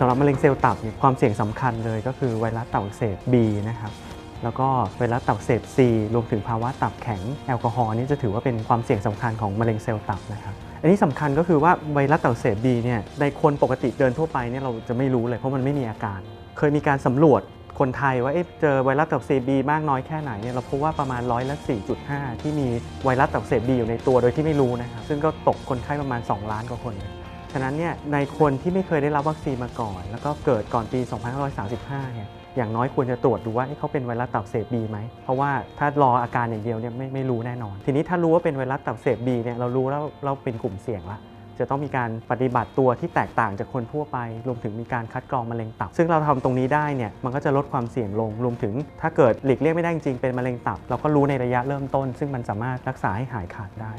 สำหรับมะเร็งเซลล์ตับเนี่ยความเสี่ยงสำคัญเลยก็คือไวรัสตับอักเสบ B นะครับแล้วก็ไวรัสตับอักเสบ C รวมถึงภาวะตับแข็งแอลกอฮอล์นี่จะถือว่าเป็นความเสี่ยงสำคัญของมะเร็งเซลล์ตับนะครับ อันนี้สำคัญก็คือว่าไวรัสตับอักเสบ B เนี่ยในคนปกติเดินทั่วไปเนี่ยเราจะไม่รู้เลยเพราะมันไม่มีอาการ เคยมีการสำรวจคนไทยว่าเอ๊ะเจอไวรัสตับอักเสบ B มากน้อยแค่ไหนเนี่ยเราพบว่าประมาณร้อยละ 4.5 ที่มีไวรัสตับอักเสบ B อยู่ในตัวโดยที่ไม่รู้นะครับซึ่งก็ตกคนไข้ประมาณ 2 ล้านกว่าคน ฉะนั้นเนี่ยในคนที่ไม่เคยได้รับวัคซีนมาก่อน แล้วก็เกิดก่อนปี 2535 เนี่ยอย่างน้อยควรจะตรวจดูว่าเขาเป็นไวรัสตับเสบบีไหม เพราะว่าถ้ารออาการอย่างเดียวเนี่ยไม่ไม่รู้แน่นอน ทีนี้ถ้ารู้ว่าเป็นไวรัสตับเสบบีเนี่ยเรารู้แล้วเราเป็นกลุ่มเสี่ยงละจะต้องมีการปฏิบัติตัวที่แตกต่างจากคนทั่วไป รวมถึงมีการคัดกรองมะเร็งตับ ซึ่งเราทำตรงนี้ได้เนี่ย มันก็จะลดความเสี่ยงลง รวมถึงถ้าเกิดหลีกเลี่ยงไม่ได้จริงเป็นมะเร็งตับ เราก็รู้ในระยะเริ่มต้น ซึ่งมันสามารถรักษาให้หายขาดได้